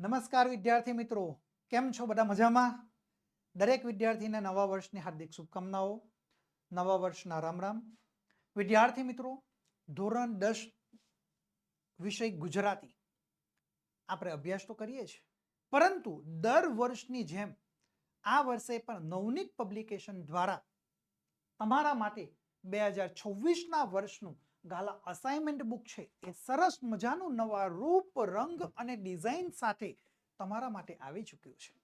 નમસ્કાર વિદ્યાર્થી મિત્રો, કેમ છો બધા મજામાં? દરેક વિદ્યાર્થીને નવા વર્ષની હાર્દિક શુભકામનાઓ, નવા વર્ષના રામ રામ. વિદ્યાર્થી મિત્રો, ધોરણ દસ વિષય ગુજરાતી. આપણે અભ્યાસ તો કરીએ છીએ પરંતુ દર વર્ષની જેમ આ વર્ષે પણ નવનીત પબ્લિકેશન દ્વારા તમારા માટે બે હજાર છવ્વીસના વર્ષનું ગાલા અસાઇનમેન્ટ બુક છે, એ સરસ મજાનું નવા રૂપ, રંગ અને ડિઝાઇન સાથે તમારા માટે આવી ચૂક્યું છે.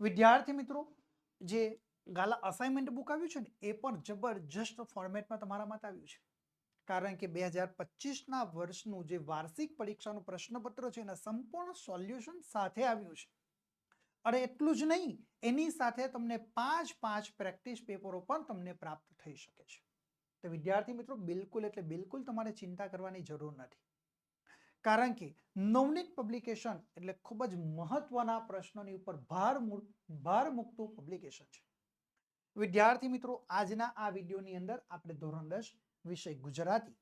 વિદ્યાર્થી મિત્રો, જે ગાલા અસાઇનમેન્ટ બુક આવ્યું છે ને, એ પણ જબરજસ્ત ફોર્મેટમાં તમારા માટે આવ્યું છે. કારણ કે બે હજાર પચીસના વર્ષનું જે વાર્ષિક પરીક્ષાનું પ્રશ્નપત્ર છે, એના સંપૂર્ણ સોલ્યુશન સાથે આવ્યું છે. અને એટલું જ નહીં, એની સાથે તમને પાંચ પાંચ પ્રેક્ટિસ પેપરો પણ તમને પ્રાપ્ત થઈ શકે છે. તો વિદ્યાર્થી મિત્રો બિલકુલ એટલે બિલકુલ તમારે ચિંતા કરવાની જરૂર નથી. કારણ કે નવનીત પબ્લિકેશન એટલે ખૂબ જ મહત્વના પ્રશ્નોની ઉપર ભાર ભાર મૂકતું પબ્લિકેશન છે. વિદ્યાર્થી મિત્રો, આજના આ વિડીયોની અંદર આપણે ધોરણ દસ વિષય ગુજરાતી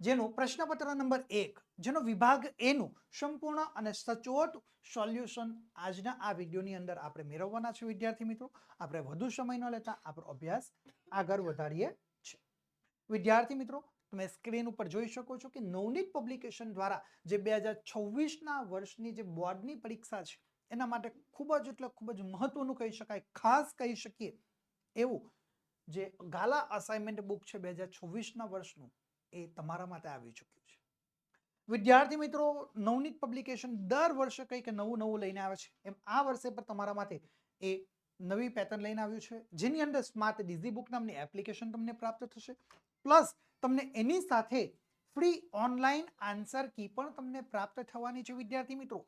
જેનું પ્રશ્નપત્ર નંબર એક, જેનો વિભાગ એનું સંપૂર્ણ અને સચોટ સોલ્યુશન આજના આ વિડીયોની અંદર આપણે મેળવવાના છે વિદ્યાર્થી મિત્રો. આપણે વધુ સમય ન લેતા આપણો અભ્યાસ આગળ વધારીએ છીએ. વિદ્યાર્થી મિત્રો, તમે સ્ક્રીન ઉપર જોઈ શકો છો કે નવનીત પબ્લિકેશન દ્વારા જે બે હજાર છવ્વીસના વર્ષની જે બોર્ડની પરીક્ષા છે, એના માટે ખૂબ જ એટલે ખૂબ જ મહત્વનું કહી શકાય, ખાસ કહી શકીએ એવું જે ગાલા અસાઇનમેન્ટ બુક છે બે હજાર છવ્વીસના વર્ષનું. એ તમારા માટે આવી ચૂક્યું છે. વિદ્યાર્થી મિત્રો, નવનીત પબ્લિકેશન દર વર્ષે કંઈક નવું નવું લઈને આવે છે. એમ આ વર્ષે પણ તમારા માટે એ નવી પેટર્ન લઈને આવ્યું છે, જેની અંદર સ્માર્ટ ડીઝી બુક નામની એપ્લિકેશન તમને પ્રાપ્ત થશે. પ્લસ તમને એની સાથે ફ્રી ઓનલાઈન આન્સર કી પણ તમને પ્રાપ્ત થવાની છે, વિદ્યાર્થી મિત્રો.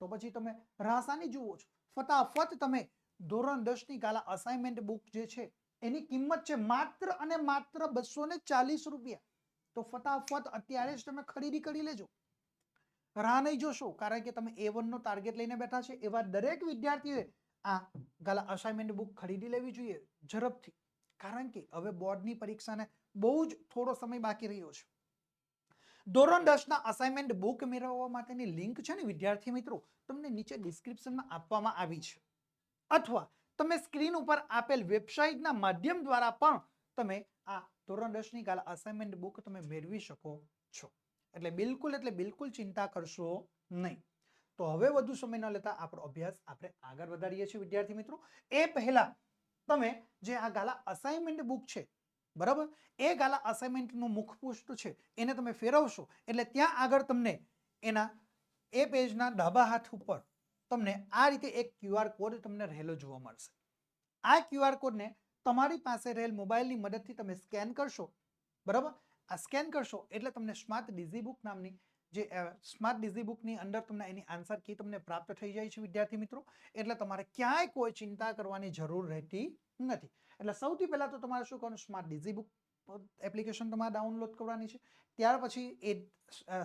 તો પછી તમે રાસાની જુઓ છો. ફટાફટ તમે ધોરણ દસની ગાલા અસાઇનમેન્ટ બુક જે છે, એની કિંમત છે માત્ર અને માત્ર બસો ને ચાલીસ રૂપિયા. તો ફટાફટ અત્યારે જ તમે ખરીદી કરી લેજો. રાહ નહીં જોશો, કારણ કે તમે એ વનનો ટાર્ગેટ લઈને બેઠા છે. એવા દરેક વિદ્યાર્થીઓએ આ ગાલા અસાઇનમેન્ટ બુક ખરીદી લેવી જોઈએ, ઝડપથી. કારણ કે હવે બોર્ડની પરીક્ષાને બહુ જ થોડો સમય બાકી રહ્યો છે. ધોરણ દસના અસાઇનમેન્ટ બુક મેળવવા માટેની લિંક છે ને, વિદ્યાર્થી મિત્રો? તમને નીચે ડિસ્ક્રિપ્શનમાં આપવામાં આવી છે. અથવા તમે સ્ક્રીન ઉપર આપેલ વેબસાઇટના માધ્યમ દ્વારા પણ તમે આ ધોરણ દસની ગાલા અસાઇનમેન્ટ બુક તમે મેળવી શકો છો. એટલે બિલકુલ એટલે બિલકુલ ચિંતા કરશો નહીં. તો હવે વધુ સમય ન લેતા આપણો અભ્યાસ આપણે આગળ વધારીએ છીએ, વિદ્યાર્થી મિત્રો. એ પહેલા તમે જે આ ગાલા અસાઇનમેન્ટ બુક છે, બરાબર? એ ગાલા અસાઇનમેન્ટનું મુખપૃષ્ઠ છે, એને તમે ફેરવશો. એટલે ત્યાં આગળ તમને એના એ પેજના ડાબા હાથ ઉપર તમને આ રીતે એક ક્યુઆર કોડ તમને રહેલો જોવા મળશે. આ ક્યુઆર કોડને તમારી પાસે રહેલ મોબાઈલની મદદથી તમે સ્કેન કરશો, બરાબર? આ સ્કેન કરશો એટલે તમને સ્માર્ટ ડીઝી બુક નામની જે સ્માર્ટ ડીઝી બુકની અંદર તમને એની આન્સર કી તમને પ્રાપ્ત થઈ જાય છે, વિદ્યાર્થી મિત્રો. એટલે તમારે ક્યાંય કોઈ ચિંતા કરવાની જરૂર રહેતી નથી. એટલે સૌથી પહેલાં તો તમારે શું કરવાનું? સ્માર્ટ ડીઝી બુક એપ્લિકેશન તમારે ડાઉનલોડ કરવાની છે. ત્યાર પછી એ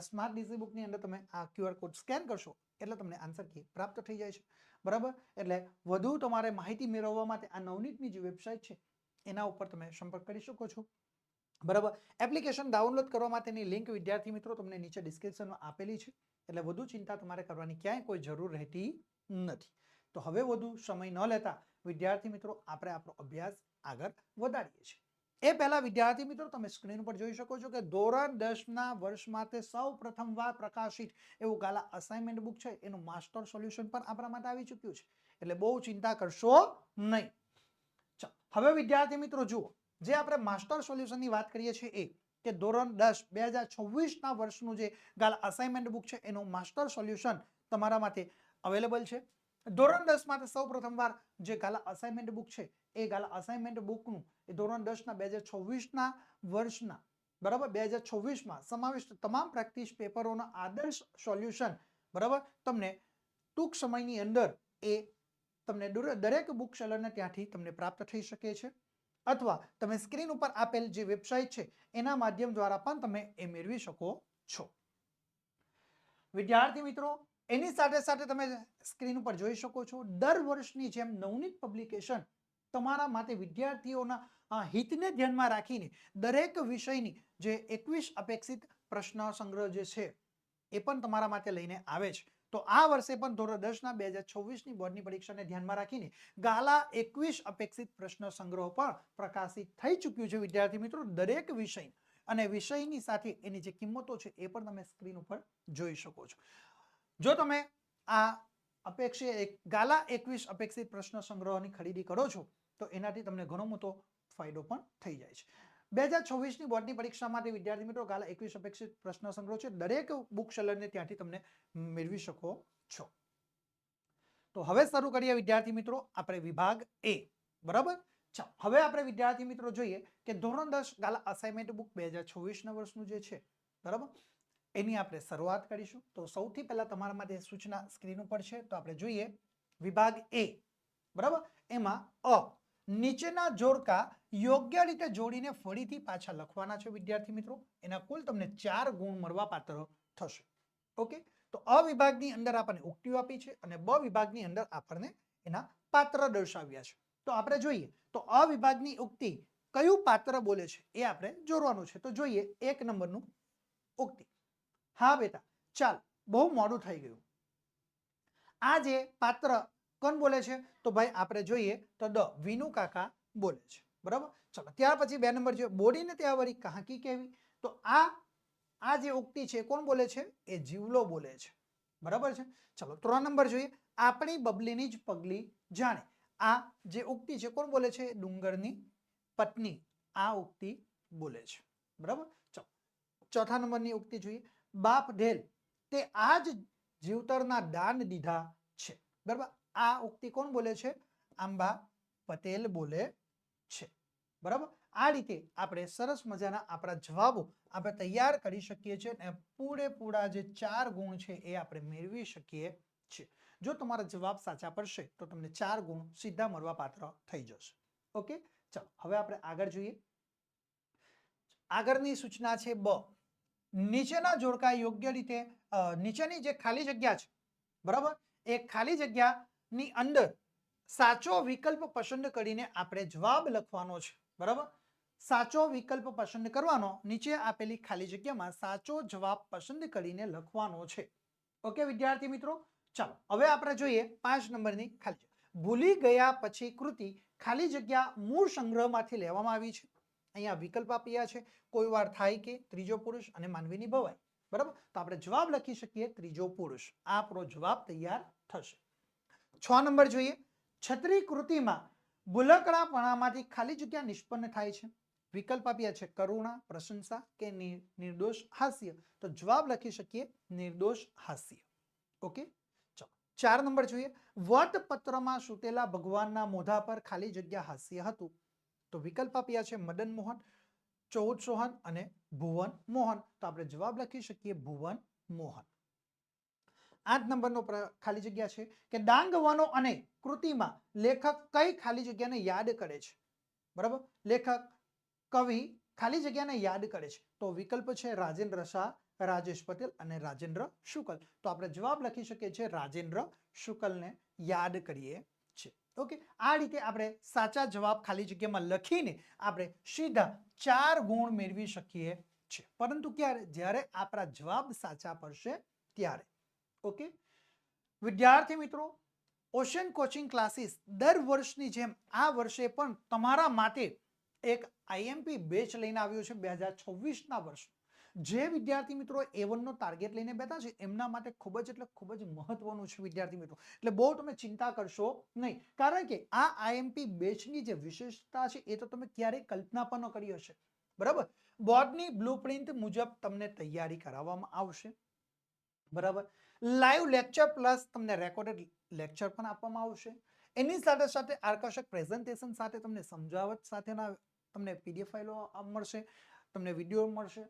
સ્માર્ટ ડીઝી બુકની અંદર તમે આ ક્યુઆર કોડ સ્કેન કરશો, એટલે તમને આન્સર કી પ્રાપ્ત થઈ જાય છે. બરાબર? એટલે વધુ તમારે માહિતી મેળવવા માટે આ નવનીતની જે વેબસાઇટ છે, એના ઉપર તમે સંપર્ક કરી શકો છો. બરાબર? એપ્લિકેશન ડાઉનલોડ કરવા માટેની લિંક વિદ્યાર્થી મિત્રો તમને નીચે ડિસ્ક્રિપ્શનમાં આપેલી છે, એટલે વધુ ચિંતા તમારે કરવાની ક્યાંય કોઈ જરૂર રહેતી નથી. તો હવે વધુ સમય ન લેતા વિદ્યાર્થી મિત્રો આપણે આપણો અભ્યાસ આગળ વધારીએ છીએ. એ પહેલા વિદ્યાર્થી મિત્રો તમે સ્ક્રીન પર જોઈ શકો છો કે ધોરણ દસના વર્ષ માટે સૌ પ્રથમવાર પ્રકાશિત એવું ગાલા અસાઇનમેન્ટ બુક છે. એનું માસ્ટર સોલ્યુશન પણ આપણા માટે આવી ચૂક્યું છે. એટલે બહુ ચિંતા કરશો નહીં. હવે વિદ્યાર્થી મિત્રો જુઓ, જે આપણે માસ્ટર સોલ્યુશનની વાત કરીએ છીએ એ કે ધોરણ દસ બે હજાર છવ્વીસના વર્ષનું જે ગાલા અસાઇનમેન્ટ બુક છે, એનું માસ્ટર સોલ્યુશન તમારા માટે અવેલેબલ છે. ધોરણ દસ માટે સૌ પ્રથમવાર જે ગાલા અસાઇનમેન્ટ બુક છે, એ ગાલા અસાઇનમેન્ટ બુકનું એ ધોરણ દસના, બે હજાર છવ્વીસના વર્ષના, બરાબર? બે હજાર છવ્વીસમાં સમાવિષ્ટ તમામ પ્રેક્ટિસ પેપરોના આદર્શ સોલ્યુશન, બરાબર? તમને ટૂંક સમયની અંદર એ તમને દુર- દરેક બુક સેલરને ત્યાંથી તમને પ્રાપ્ત થઈ શકે છે. અથવા તમે સ્ક્રીન ઉપર આપેલ જે વેબસાઇટ છે, એના માધ્યમ દ્વારા પણ તમે એ મેળવી શકો છો. વિદ્યાર્થી મિત્રો, એની સાથે સાથે તમે સ્ક્રીન ઉપર જોઈ શકો છો, દર વર્ષની જેમ નવનીત પબ્લિકેશન તમારા માટે વિદ્યાર્થીઓના હિતને ધ્યાનમાં રાખીને દરેક વિષયની જે એકવીસ અપેક્ષિત પ્રશ્ન સંગ્રહ જે છે, એ પણ તમારા માટે લઈને આવે છે. તો આ વર્ષે પણ ધોરણ દસના બે હજાર છવ્વીસની બોર્ડની પરીક્ષાને ધ્યાનમાં રાખીને ગાલા એકવીસ અપેક્ષિત પ્રશ્ન સંગ્રહ પણ પ્રકાશિત થઈ ચૂક્યું છે. વિદ્યાર્થી મિત્રો, દરેક વિષય અને વિષયની સાથે એની જે કિંમતો છે, એ પણ તમે સ્ક્રીન ઉપર જોઈ શકો છો. જો તમે આ અપેક્ષિત ગાલા એકવીસ અપેક્ષિત પ્રશ્ન સંગ્રહની ખરીદી કરો છો, તો એનાથી તમને ઘણો મોટો ફાયદો પણ થઈ જાય છે. બે હજાર છવ્વીસની બોર્ડની પરીક્ષા માટે વિદ્યાર્થી મિત્રો ગાલા એકવીસ અપેક્ષિત પ્રશ્ન સંગ્રહ છે. દરેક બુક સેલરને ત્યાંથી તમને મેળવી શકો છો. તો હવે શરૂ કરીએ વિદ્યાર્થી મિત્રો આપણે વિભાગ એ. બરાબર? ચાલો, હવે આપણે વિદ્યાર્થી મિત્રો જોઈએ કે ધોરણ દસ ગાલા અસાઇનમેન્ટ બુક બે હજાર છવ્વીસના વર્ષનું જે છે, બરાબર? એની આપણે શરૂઆત કરીશું. તો સૌથી પહેલા તમારા માટે સૂચના સ્ક્રીન ઉપર છે. તો આપણે જોઈએ વિભાગ એ. બરાબર? એમાં અ નીચેના જોડકા યોગ્ય રીતે જોડીને ફરીથી પાછા લખવાના છે, વિદ્યાર્થી મિત્રો. એના કુલ તમને ચાર ગુણ મળવા પાત્ર થશે. ઓકે? તો અ વિભાગની અંદર આપણને ઉક્તિઓ આપી છે અને બ વિભાગની અંદર આપણને એના પાત્ર દર્શાવ્યા છે. તો આપણે જોઈએ, તો અ વિભાગની ઉક્તિ કયું પાત્ર બોલે છે એ આપણે જોડવાનું છે. તો જોઈએ, એક નંબરનું ઉક્તિ. હા, બેટા. ચાલ, બહુ મોડું થઈ ગયું. આ જે પાત્ર કોણ બોલે છે? તો ભાઈ આપણે જોઈએ તો દ વિનુ કાકા બોલે છે. બરાબર? ચલો, ત્યાર પછી બે નંબર જોઈએ. બોડીને ત્યાં વળી કાંકી કહેવી. તો આ આ જે ઉક્તિ છે કોણ બોલે છે? એ જીવલો બોલે છે. બરાબર છે? ચલો, ત્રણ નંબર જોઈએ. આપણી બબલીની જ પગલી જાણે. આ જે ઉક્તિ છે કોણ બોલે છે? ડુંગરની પત્ની આ ઉક્તિ બોલે છે. બરાબર? ચલો, ચોથા નંબરની ઉક્તિ જોઈએ. બાપ ઢેલ, તે આ જ જીવતરના દાન દીધા છે. બરાબર? આ ઉક્તિ કોણ બોલે છે? આંબા પટેલ બોલે છે. બરાબર? આ રીતે આપણે સરસ મજાના આપણા જવાબો આપણે તૈયાર કરી શકીએ છીએ અને પૂરેપૂરા જે ચાર ગુણ છે એ આપણે મેળવી શકીએ છીએ. જો તમારા જવાબ સાચા પડશે તો તમને ચાર ગુણ સીધા મળવા પાત્ર થઈ જશે. ઓકે? ચાલો, હવે આપણે આગળ જોઈએ. આગળની સૂચના છે બ. નીચેના જોડકા યોગ્ય રીતે નીચેની જે ખાલી જગ્યા છે, બરાબર? એ ખાલી જગ્યાની અંદર સાચો વિકલ્પ પસંદ કરીને આપણે જવાબ લખવાનો છે. બરાબર? સાચો વિકલ્પ પસંદ કરવાનો, નીચે આપેલી ખાલી જગ્યામાં સાચો જવાબ પસંદ કરીને લખવાનો છે. ઓકે, વિદ્યાર્થી મિત્રો? ચાલો, હવે આપણે જોઈએ પાંચ નંબરની ખાલી ભૂલી ગયા પછી કૃતિ ખાલી જગ્યા મૂળ સંગ્રહમાંથી લેવામાં આવી છે. અહીંયા વિકલ્પ આપ્યા છે. કોઈ વાર થાય કે ત્રીજો પુરુષ અને માનવીની ભવાય બરાબર? તો આપણે જવાબ લખી શકીએ ત્રીજો પુરુષ. આપણો જવાબ તૈયાર થશે. છ નંબર જોઈએ. છત્રી કૃતિમાં બુલકડાપણામાંથી ખાલી જગ્યા નિષ્પન્ન થાય છે. વિકલ્પ આપ્યા છે કરુણા, પ્રશંસા કે નિર્દોષ હાસ્ય. તો જવાબ લખી શકીએ નિર્દોષ હાસ્ય. ઓકે? ચાર નંબર જોઈએ. વટપત્રમાં સૂતેલા ભગવાનના મોઢા પર ખાલી જગ્યા હાસ્ય હતું. તો વિકલ્પ આપ્યા છે મદન મોહન, ચૌદ સોહન અને ભુવન મોહન. તો આપણે જવાબ લખી શકીએ ભુવન મોહન. આઠ નંબરનો ખાલી જગ્યા છે કે ડાંગ વનો અને કૃતિમાં લેખક કઈ ખાલી જગ્યાને યાદ કરે છે? બરાબર? લેખક, કવિ ખાલી જગ્યાને યાદ કરે છે. તો વિકલ્પ છે રાજેન્દ્ર શાહ, રાજેશ પટેલ અને રાજેન્દ્ર શુકલ. તો આપણે જવાબ લખી શકીએ છીએ રાજેન્દ્ર શુકલને યાદ કરીએ છીએ. ઓકે? આ રીતે આપણે સાચા જવાબ ખાલી જગ્યામાં લખીને આપણે સીધા ચાર ગુણ મેળવી શકીએ છીએ. પરંતુ ક્યારે? જ્યારે આપણા જવાબ સાચા પડશે ત્યારે. ઓકે વિદ્યાર્થી મિત્રો ઓશન કોચિંગ ક્લાસીસ દર વર્ષની જેમ આ વર્ષે પણ તમારા માટે એક આઈએમપી બેચ લઈને આવ્યો છે બે હજાર છવ્વીસના વર્ષ. જે વિદ્યાર્થી મિત્રો એ નો ટાર્ગેટ લઈને બેઠા છે, એમના માટે ખૂબ જ એટલે ખૂબ જ મહત્વનું છે વિદ્યાર્થી મિત્રો. એટલે બહુ તમે ચિંતા કરશો નહીં. કારણ કે આ આઈએમપી બેચની જે વિશેષતા છે, એ તો તમે ક્યારેય કલ્પના પણ ન કરી હશે. બરાબર? બોર્ડની બ્લુપ્રિન્ટ મુજબ તમને તૈયારી કરાવવામાં આવશે. બરાબર? લાઈવ લેક્ચર પ્લસ તમને રેકોર્ડેડ લેક્ચર પણ આપવામાં આવશે. એની સાથે સાથે આકર્ષક પ્રેઝન્ટેશન સાથે તમને સમજાવટ સાથેના તમને પીડીએફ ફાઇલો મળશે, તમને વીડિયો મળશે.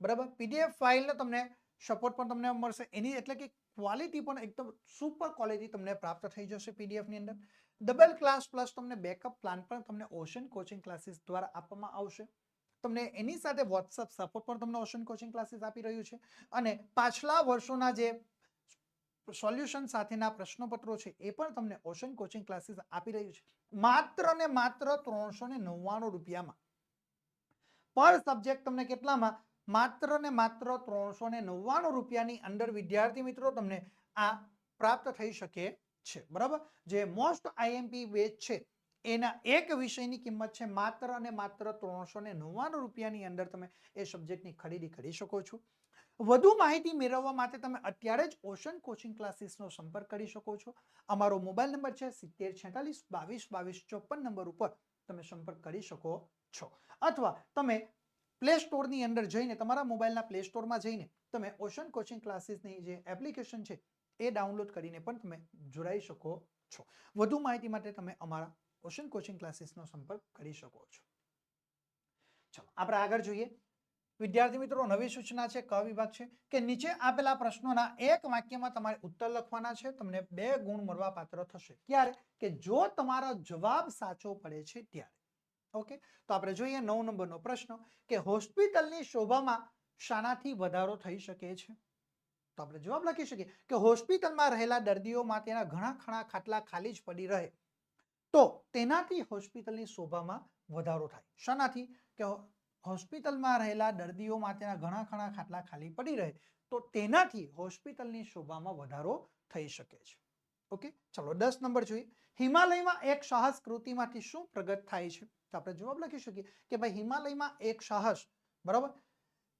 બરાબર? પીડીએફ ફાઇલનો તમને સપોર્ટ પણ તમને મળશે. એની એટલે કે ક્વોલિટી પણ એકદમ સુપર ક્વોલિટી તમને પ્રાપ્ત થઈ જશે પીડીએફની અંદર. ડબલ ક્લાસ પ્લસ તમને બેકઅપ પ્લાન પણ તમને ઓશન કોચિંગ ક્લાસીસ દ્વારા આપવામાં આવશે. તમને એની સાથે વોટ્સઅપ સપોર્ટ પણ તમને ઓશન કોચિંગ ક્લાસીસ આપી રહ્યું છે. અને પાછલા વર્ષોના જે સોલ્યુશન સાથેના પ્રશ્નપત્રો છે, એ પણ તમને ઓશન કોચિંગ ક્લાસીસ આપી રહ્યું છે. માત્ર ને માત્ર ત્રણસો ને નવ્વાણું રૂપિયામાં. પર સબ્જેક્ટ તમને કેટલામાં? માત્ર ને માત્ર ત્રણસો ને નવ્વાણું રૂપિયાની અંદર વિદ્યાર્થી મિત્રો તમને આ પ્રાપ્ત થઈ શકે છે. બરાબર? જે મોસ્ટ આઈએમપી બેચ છે, એના એક વિષયની કિંમત છે, માત્ર અને માત્ર ત્રણસો ને નવ્વાણું રૂપિયાની અંદર તમે એ સબ્જેક્ટની ખરીદી કરી શકો છો. વધુ માહિતી મેળવવા માટે તમે અત્યારે જ ઓશન કોચિંગ ક્લાસીસનો સંપર્ક કરી શકો છો. અમારો મોબાઈલ નંબર છે સિત્તેર છેતાલીસ, બાવીસ બાવીસ, ચોપન નંબર ઉપર તમે સંપર્ક કરી શકો છો. અથવા તમે પ્લે સ્ટોરની અંદર જઈને, તમારા મોબાઈલના પ્લે સ્ટોરમાં જઈને તમે ઓશન કોચિંગ ક્લાસીસની જે એપ્લિકેશન છે એ ડાઉનલોડ કરીને પણ તમે જોડાઈ શકો છો. વધુ માહિતી માટે તમે અમારા ઓશન કોચિંગ ક્લાસીસનો સંપર્ક કરી શકો છો. ચલો, આપણે આગળ જોઈએ. વિદ્યાર્થી મિત્રો, નવી સૂચના છે, ક વિભાગ છે, કે નીચે આપેલા પ્રશ્નોના એક વાક્યમાં તમારે ઉત્તર લખવાના છે, તમને બે ગુણ મળવા પાત્ર થશે. ક્યારે? કે જો તમારો જવાબ સાચો પડે છે ત્યારે. ઓકે? તો આપણે જોઈએ નવ નંબરનો પ્રશ્ન, કે હોસ્પિટલની શોભામાં શાનાથી વધારો થઈ શકે છે? તો આપણે જવાબ લખી શકીએ કે હોસ્પિટલમાં રહેલા દર્દીઓમાં તેના ઘણા ખણા ખાટલા ખાલી જ પડી રહે. તો તેનાથી હોસ્પિટલની શોભામાં વધારો થાય. શાનાથી? કે હોસ્પિટલમાં રહેલા દર્દીઓ માટેના ઘણા ખણા ખાટલા ખાલી પડી રહે તો તેનાથી હોસ્પિટલની શોભામાં વધારો થઈ શકે છે. ઓકે, ચલો દસ નંબર જોઈએ. હિમાલયમાં એક સાહસ કૃતિમાંથી શું પ્રગટ થાય છે? તો આપણે જવાબ લખી શકીએ કે ભાઈ હિમાલયમાં એક સાહસ, બરાબર?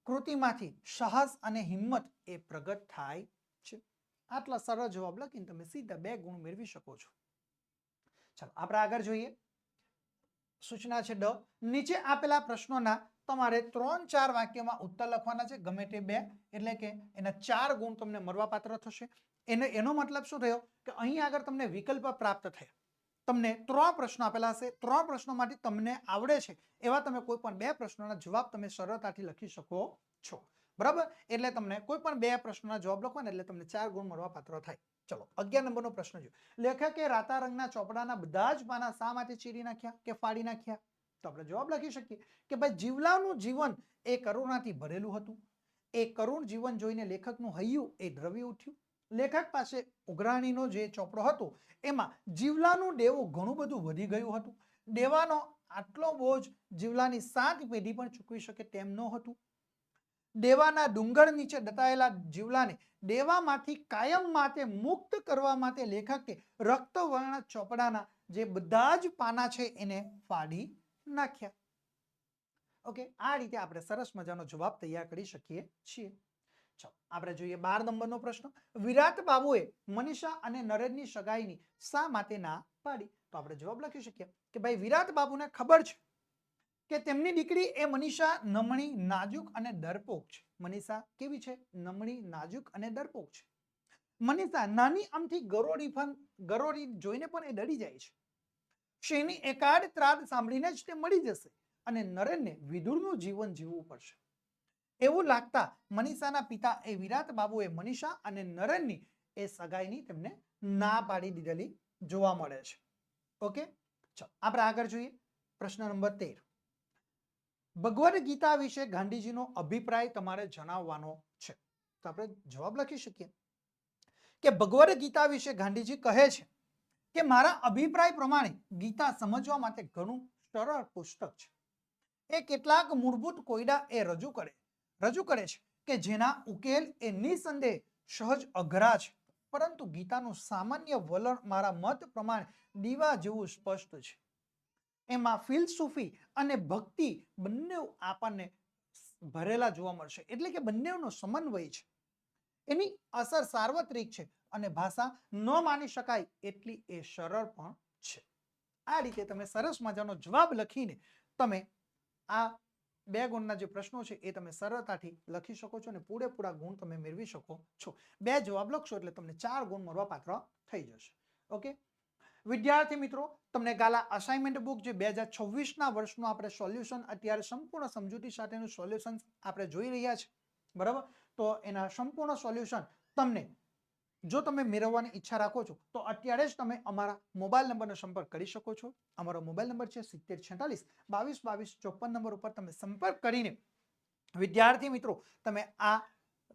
કૃતિમાંથી સાહસ અને હિંમત એ પ્રગટ થાય છે. આટલા સરળ જવાબ લખીને તમે સીધા બે ગુણ મેળવી શકો છો. ચાલો, આપણે આગળ જોઈએ. સૂચના છે ડ. નીચે આપેલા પ્રશ્નોના તમારે ત્રણ ચાર વાક્યમાં ઉત્તર લખવાના છે. ગમે તે બે. એટલે કે એના ચાર ગુણ તમને મળવાપાત્ર થશે. એને, એનો મતલબ શું થયો? કે અહીં આગળ તમને વિકલ્પ પ્રાપ્ત થયા. તમને ત્રણ પ્રશ્નો આપેલા હશે. ત્રણ પ્રશ્નોમાંથી તમને આવડે છે. એવા તમે કોઈ પણ બે પ્રશ્નોના જવાબ તમે સરળતાથી લખી શકો છો. બરાબર? એટલે તમને કોઈ પણ બે પ્રશ્નોના જવાબ લખો એટલે તમને ચાર ગુણ મળવા પાત્ર થાય. ચલો, અગિયાર નંબરનો પ્રશ્ન જો લેખકે રાતા રંગના ચોપડાના બધા જ પાના શા માટે ચીરી નાખ્યા કે ફાડી નાખ્યા? તો આપણે જવાબ લખી શકીએ કે ભાઈ, જીવલાનું જીવન એ કરુણાથી ભરેલું હતું. એ કરુણ જીવન જોઈને લેખકનું હૈયું એ દ્રવી ઉઠ્યું. લેખક પાસે ઉઘરાણીનો જે ચોપડો હતો, એમાં જીવલાનું દેવું ઘણું બધું વધી ગયું હતું. દેવાનો આટલો બોજ જીવલાની સાત પેઢી પણ ચૂકવી શકે તેમ ન હતું. દેવાના ડુંગર નીચે દટાયેલા જીવલાને દેવામાંથી કાયમ માટે મુક્ત કરવા માટે લેખકે રક્તવર્ણ ચોપડાના જે બધા જ પાના છે એને ફાડી નાખ્યા. ઓકે, આ રીતે આપણે સરસ મજાનો જવાબ તૈયાર કરી શકીએ છીએ. ચાલો, આપણે જોઈએ બાર નંબરનો પ્રશ્ન. વિરાટ બાબુએ મનીષા અને નરેનની સગાઈની શા માટે ના પાડી? તો આપણે જવાબ લખી શકીએ કે ભાઈ, વિરાટ બાબુને ખબર છે. કે તેમની દીકરી એ મનીષા નમણી નાજુક અને ડરપોક છે. મનીષા કેવી છે? નમણી, નાજુક અને ડરપોક છે. મનીષા નાની આમથી ગરોળી પણ, ગરોળી જોઈને પણ એ ડરી જાય છે. શેની એકાદ ત્રાદ સાંભળીને જ તે મળી જશે અને નરેનને વિદુરનું જીવન જીવવું પડશે. એવું લાગતા મનીષાના પિતા એ વિરાટ બાબુએ મનીષા અને નરેનની એ સગાઈની તેમને ના પાડી દીધેલી જોવા મળે છે. ઓકે? ચાલો, આપણે આગળ જોઈએ. પ્રશ્ન નંબર તેર. ભગવદ્ ગીતા વિશે ગાંધીજીનો અભિપ્રાય તમારે જણાવવાનો છે. તો આપણે જવાબ લખી શકીએ. કે ભગવદ્ ગીતા વિશે ગાંધીજી કહે છે કે મારા અભિપ્રાય પ્રમાણે ગીતા સમજવા માટે ઘણું સરળ પુસ્તક છે. એ કેટલાક મૂળભૂત કોયડા એ રજૂ કરે રજૂ કરે છે કે જેના ઉકેલ એ નિસંદેહ, સહજ અઘરા છે. પરંતુ ગીતાનું સામાન્ય વલણ મારા મત પ્રમાણે દીવા જેવું સ્પષ્ટ છે. એમાં ફિલસૂફી અને ભક્તિ બંને આપણને ભરેલા જોવા મળશે. એટલે કે બંનેનો સમન્વય છે. એની અસર સાર્વત્રિક છે અને ભાષા ન માની શકાય એટલી એ સરળ પણ છે. આ રીતે તમે સરસ મજાનો જવાબ લખીને તમે આ બે ગુણના જે પ્રશ્નો છે એ તમે સરળતાથી લખી શકો છો અને પૂરેપૂરા ગુણ તમે મેળવી શકો છો. બે જવાબ લખશો એટલે તમને ચાર ગુણ મળવા પાત્ર થઈ જશે. ઓકે? વિદ્યાર્થી મિત્રો, તમને ગાલા અસાઇનમેન્ટ બુક જે બે હજાર છવ્વીસના વર્ષનું આપણે સોલ્યુશન અત્યારે સંપૂર્ણ સમજૂતી સાથેનું સોલ્યુશન આપણે જોઈ રહ્યા છે. બરાબર? તો એના સંપૂર્ણ સોલ્યુશન તમને, જો તમે મેળવવાની ઈચ્છા રાખો છો, તો અત્યારે જ તમે અમારા મોબાઈલ નંબરનો સંપર્ક કરી શકો છો. અમારો મોબાઈલ નંબર છે સિત્તેર છેતાલીસ, બાવીસ બાવીસ, ચોપન નંબર ઉપર તમે સંપર્ક કરીને વિદ્યાર્થી મિત્રો, તમે આ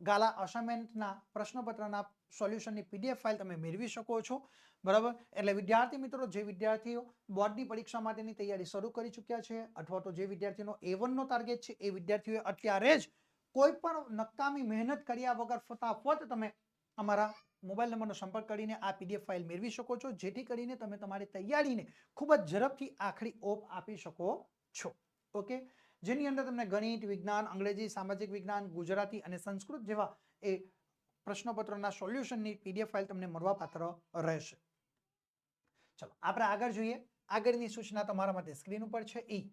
ગાલા અસાઇનમેન્ટના પ્રશ્નપત્રના સોલ્યુશનની પીડીએફ ફાઇલ તમે મેળવી શકો છો. બરાબર? એટલે વિદ્યાર્થી મિત્રો, જે વિદ્યાર્થીઓ બોર્ડની પરીક્ષા માટેની તૈયારી શરૂ કરી ચૂક્યા છે, અથવા તો જે વિદ્યાર્થીનો એ વનનો ટાર્ગેટ છે, એ વિદ્યાર્થીઓએ અત્યારે જ કોઈ પણ નકામી મહેનત કર્યા વગર ફટાફટ તમે અમારા મોબાઈલ નંબરનો સંપર્ક કરીને આ પીડીએફ ફાઇલ મેળવી શકો છો, જેથી કરીને તમે તમારી તૈયારીને ખૂબ જ ઝડપથી આખરી ઓપ આપી શકો છો. ઓકે? જેની અંદર તમને ગણિત, વિજ્ઞાન, અંગ્રેજી, સામાજિક વિજ્ઞાન, ગુજરાતી અને સંસ્કૃત જેવા એ પ્રશ્નપત્રોના સોલ્યુશનની પીડીએફ ફાઇલ તમને મળવાપાત્ર રહેશે. ચલો, આપણે આગળ જોઈએ. આગળની સૂચના તમારા માટે સ્ક્રીન ઉપર છે. ઈ.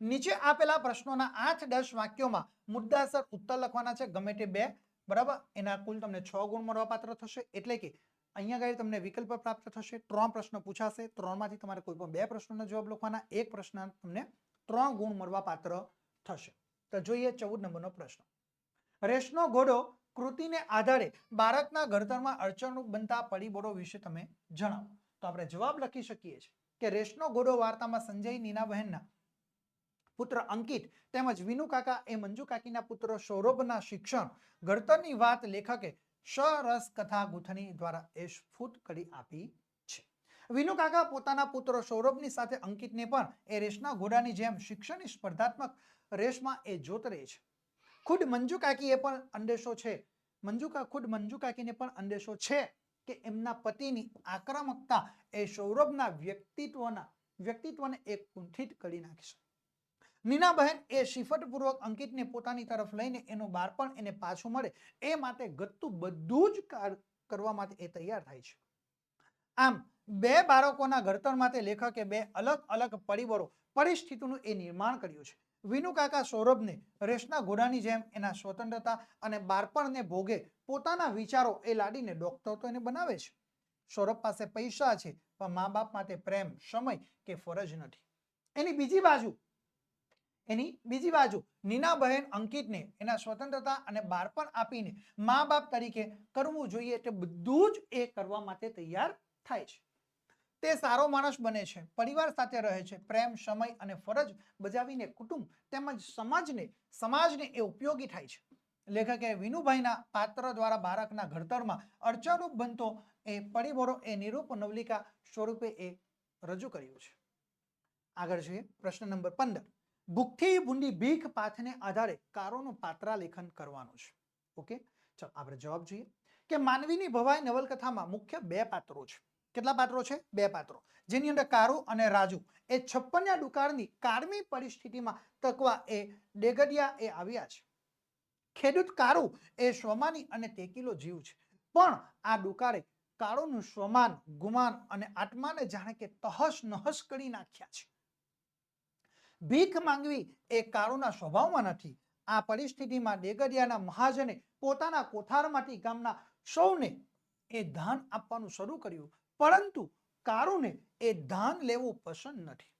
નીચે આપેલા પ્રશ્નોના આઠ દસ વાક્યોમાં મુદ્દાસર ઉત્તર લખવાના છે. ગમે તે બે, બરાબર? એના કુલ તમને છ ગુણ મળવાપાત્ર થશે. એટલે કે અહીંયા આગળ તમને વિકલ્પ પ્રાપ્ત થશે. ત્રણ પ્રશ્ન પૂછાશે. ત્રણમાંથી તમારે કોઈ પણ બે પ્રશ્નોના જવાબ લખવાના. એક પ્રશ્ન તમને ત્રણ ગુણ મળવાપાત્ર થશે. તો જોઈએ ચૌદ નંબરનો પ્રશ્ન. રેશનો ઘોડો કૃતિને આધારે બાળકના ઘડતરમાં અડચણરૂપ બનતા પરિબળો વિશે તમે જણાવો. તો આપણે જવાબ લખી શકીએ છીએ કે રેશનો ઘોડો વાર્તામાં સંજય નીનાબહેનના પુત્ર અંકિત તેમજ વિનુ કાકા એ મંજુ કાકીના પુત્ર સૌરભના શિક્ષણ ઘડતરની વાત લેખકે સરસ કથા ગૂંથણી દ્વારા એ સ્ફૂટ કરી આપી વિનુ કાકા પોતાના પુત્ર સૌરભની સાથે અંકિતને પણ એ રેસના ઘોડાની જેમ શિક્ષણની સ્પર્ધાત્મક રેસમાં એ જોત રહે છે. ખુદ મંજુ કાકીએ પણ અંદેશો છે મંજુકા ખુદ મંજુ કાકીને પણ અંદેશો છે કે એમના પતિની આક્રમકતા એ સૌરભના વ્યક્તિત્વના, વ્યક્તિત્વને એક કુંઠિત કરી નાખશે નીનાબહેન એ શિફટપૂર્વક અંકિતને પોતાની તરફ લઈને એનું બાળપણ એને પાછું મળે એ માટે ગત્તું બધું જ કાર- કરવા માટે એ તૈયાર થાય છે. આમ બે બાળકોના ઘડતર માટે લેખકે બે અલગ અલગ પરિબળો, પરિસ્થિતિનું એ નિર્માણ કર્યું છે. વિનુ કાકા સૌરભને રેસના ઘોડાની જેમ એના સ્વતંત્રતા અને બાળપણને ભોગે પોતાના વિચારો એ લાડીને ડોક્ટર તો એને બનાવે છે. સૌરભ પાસે પૈસા છે, પણ મા બાપ માટે પ્રેમ, સમય કે ફરજ નથી. એની બીજી બાજુ, એની બીજી બાજુ નીના બહેન અંકિતને એના સ્વતંત્રતા અને બાળપણ આપીને મા બાપ તરીકે કરવું જોઈએ તે બધું જ એ કરવા માટે તૈયાર થાય છે. તે સારો માણસ બને છે. પરિવાર સાથે રહે છે. પ્રેમ, સમય અને ફરજ બજાવીને કુટુંબ તેમજ સમાજને સમાજને એ ઉપયોગી થાય છે. લેખકે વિનુભાઈના પાત્ર દ્વારા બાળકના ઘડતરમાં અડચણરૂપ બનતો એ પરિબળો એ નિરૂપ નવલિકા સ્વરૂપે એ રજૂ કર્યું છે. આગળ જોઈએ. પ્રશ્ન નંબર પંદર. ભૂખથી ભૂંડી ભીખ પાથને આધારે કારોનું પાત્રાલેખન કરવાનું છે. ઓકે? ચાલો, આપણે જવાબ જોઈએ. કે માનવીની ભવાઈ નવલકથામાં મુખ્ય બે પાત્રો છે. કેટલા પાત્રો છે? બે પાત્રો. જેની અંદર કારુ અને રાજુ. એ છપ્પનના દુકાળની કારમી પરિસ્થિતિમાં તકવા એ ડેગડિયા એ આવ્યા છે. ખેડૂત કારુ એ સ્વમાની અને તેકીલો જીવ છે. પણ આ દુકાળે કાળુનું સ્વમાન ગુમાન અને આત્માને જાણે કે તહસ નહસ કરી નાખ્યા છે. ભીખ માંગવી એ કાળુના સ્વભાવમાં નથી. આ પરિસ્થિતિમાં ડેગડિયાના મહાજને પોતાના કોઠારમાંથી ગામના સૌને એ ધાન આપવાનું શરૂ કર્યું. પરંતુ કારુને એ ધાન લેવું પસંદ નથી.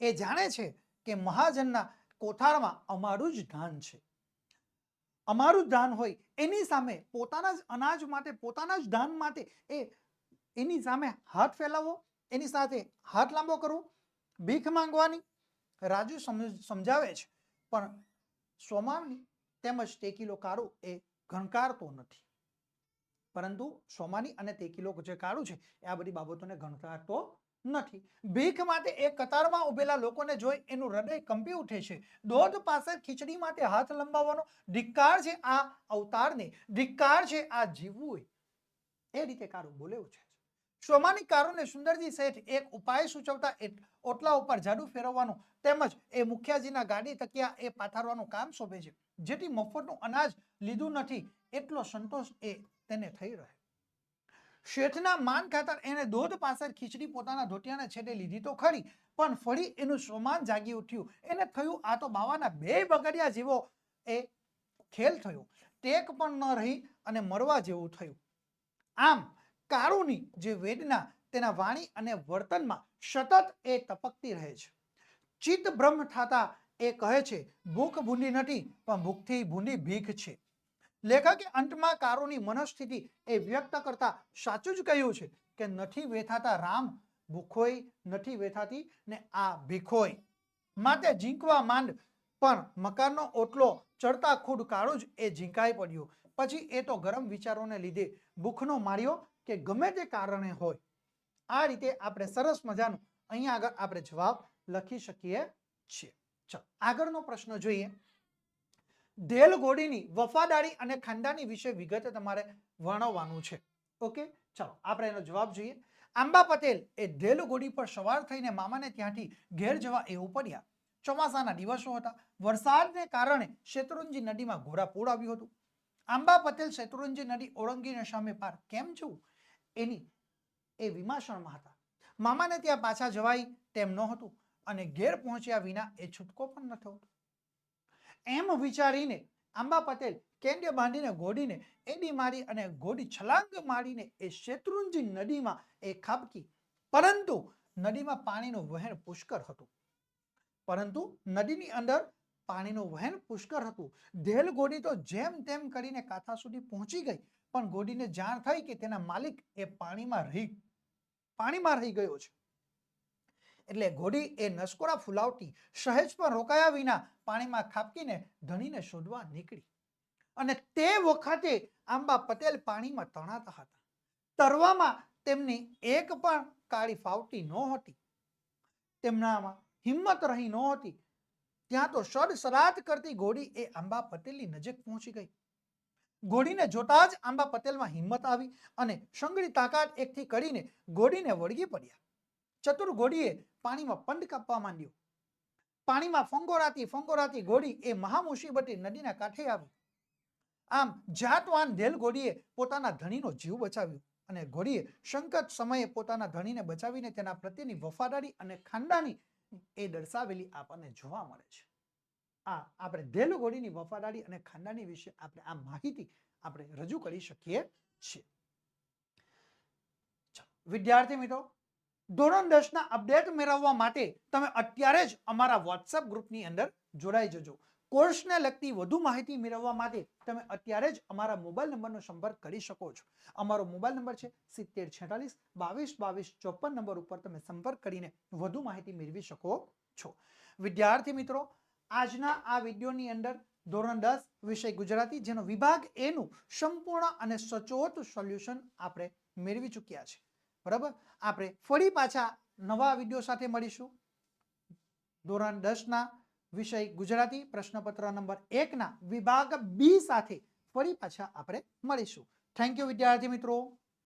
એ જાણે છે કે મહાજનના કોઠારમાં અમારું જ ધાન છે. અમારું ધાન હોય એની સામે પોતાના જ અનાજ માટે, પોતાના જ ધાન માટે એ એની સામે હાથ ફેલાવવો એની સાથે હાથ લાંબો કરવો ભીખ માંગવાની રાજુ સમજ- સમજાવે છે. પણ સોમાની તેમજ ટેકીલો કારો એ ગણકારતો નથી. પરંતુ સોમાની અને તેકીલો જે કાળું છે, એ આ બધી બાબતોને ગણકારતો નથી. ભીખ માટે એ કતારમાં ઉભેલા લોકોને જોઈ એનું હૃદય કંપી ઉઠે છે. દોધ પાસે ખીચડી માટે હાથ લંબાવવાનો ધિક્કાર છે આ અવતારને. ધિક્કાર છે આ જીવવું એ. રીતે કારું બોલેવું છે. સોમાની કારુને સુંદરજી શેઠ એક ઉપાય સૂચવતા ઓટલા ઉપર જાડુ ફેરવવાનું તેમજ એ મુખિયાજીના ગાડી તકિયા એ પાથરવાનું કામ શોભે છે. જેથી મફતનું અનાજ લીધું નથી, એટલો સંતોષ એ તેને થઈ રહે. શેઠના માન ખાતર એને દોધ પાછળ ખીચડી પોતાના ધોતિયાના છેડે લીધી તો ખરી, પણ ફરી એનું સ્વમાન જાગી ઉઠ્યું. એને થયું આ તો બાવાના બે બગડિયા જેવો એ ખેલ થયો. ટેક પણ ન રહી અને મરવા જેવું થયું. આમ, કારુની જે વેદના તેના વાણી અને વર્તનમાં સતત એ તપકતી રહે છે. ચિત્ત બ્રહ્મ થતા એ કહે છે, ભૂખ ભૂંડી નથી, પણ ભૂખથી ભૂંડી ભીખ છે. લેખકે અંતમાં કારોની મનસ્થિતિ એ વ્યક્ત કરતા સાચું જ કહ્યું છે કે નથી વેથાતા રામ ભૂખોઈ, નથી વેથાતી ને આ ભીખોય માટે ઝીંકવા માંડ, પણ મકાનનો ઓટલો ચડતા ખુદ કાળું જ એ ઝીંકાઈ પડ્યું. પછી એ તો ગરમ વિચારોને લીધે ભૂખનો માર્યો કે ગમે તે કારણે હોય. આ રીતે આપણે સરસ મજાનું અહીંયા આગળ આપણે જવાબ લખી શકીએ છીએ. ચાલો, આગળનો પ્રશ્ન જોઈએ. ઢેલ ઘોડીની વફાદારી અને ખાનદાની વિશે વિગતે તમારે વર્ણવવાનું છે. ઓકે? ચાલો, આપણે એનો જવાબ જોઈએ. આંબા પટેલ એ ઢેલ ઘોડી પર સવાર થઈને મામાને ત્યાંથી ઘેર જવા એવું પડ્યા. ચોમાસાના દિવસો હતા. વરસાદને કારણે શેત્રુંજી નદીમાં ઘોડાપૂર આવ્યું હતું. આંબા પટેલ શેત્રુંજી નદી ઓળંગીને સામે પાર કેમ જવું? એની એ વિમાસણમાં હતા. મામાને ત્યાં પાછા જવાય તેમ નહોતું અને ઘેર પહોંચ્યા વિના એ છૂટકો પણ ન થતો એમ વિચારીને આંબા પટેલ કેન્દ્ય બાંધીને ઘોડીને એડી મારી અને ઘોડી છલાંગ મારીને એ શેત્રુંજી નદીમાં એ ખાબકી. પરંતુ નદીમાં પાણીનું વહેણ પુષ્કર હતું. પરંતુ નદીની અંદર પાણીનું વહેણ પુષ્કર હતું. ધેલ ઘોડી તો જેમ તેમ કરીને કાંઠા સુધી પહોંચી ગઈ, પણ ઘોડીને જાણ થઈ કે તેના માલિક એ પાણીમાં રહી પાણીમાં રહી ગયો છે. એટલે ઘોડી એ નસકોરા ફુલાવતી સહેજ પણ રોકાયા વિના પાણીમાં ખાપકીને ધણીને શોધવા નીકળી. અને તે વખતે આંબા પટેલ પાણીમાં તણાતા હતા. તરવામાં તેમની એક પણ કાળી ફાવતી નહોતી. તેમનામાં હિંમત રહી નહોતી. ત્યાં તો સડસડાટ કરતી ઘોડી એ આંબા પટેલની નજીક પહોંચી ગઈ. ઘોડીને જોતા જ આંબા પટેલમાં હિંમત આવી અને સંગડી તાકાત એકથી કરીને ઘોડીને વળગી પડ્યા. ચતુર ઘોડીએ પાણીમાં પંડ કાપવા માંડ્યો. પાણીમાં ફંગોરાતી ફંગોરાતી ઘોડી એ મહામુસીબતી નદીના કાંઠે આવી. આમ જાતવાન ધેલ ઘોડીએ પોતાના ધણીનો જીવ બચાવ્યો અને ઘોડીએ સંકટ સમયે પોતાના ધણીને બચાવીને તેના પ્રત્યેની વફાદારી અને ખાનદાની એ દર્શાવેલી આપણને જોવા મળે છે. આ આપણે ધેલ ઘોડીની વફાદારી અને ખાનદાની વિશે આપણે આ માહિતી આપણે રજૂ કરી શકીએ છીએ. વિદ્યાર્થી મિત્રો ધોરણ દસ ના અપડેટ મેળવવા માટે તમે અત્યારે જ અમારા વોટ્સઅપ ગ્રુપની અંદર જોડાઈ જજો. કોર્સને લગતી વધુ માહિતી મેળવવા માટે તમે અત્યારે જ અમારા મોબાઈલ નંબરનો સંપર્ક કરી શકો છો. અમારો મોબાઈલ નંબર છે સિત્તેર છેતાલીસ બાવીસ બાવીસ ચોપન નંબર ઉપર તમે સંપર્ક કરીને વધુ માહિતી મેળવી શકો છો. વિદ્યાર્થી મિત્રો, આજના આ વિડીયોની અંદર ધોરણ દસ વિષય ગુજરાતી જેનો વિભાગ એનું સંપૂર્ણ અને સચોટ સોલ્યુશન આપણે મેળવી ચૂક્યા છે. બરાબર? આપણે ફરી પાછા નવા વીડિયો સાથે મળીશું. ધોરણ દસના વિષય ગુજરાતી પ્રશ્નપત્ર નંબર એકના વિભાગ બી સાથે ફરી પાછા આપણે મળીશું. થેન્ક યુ વિદ્યાર્થી મિત્રો.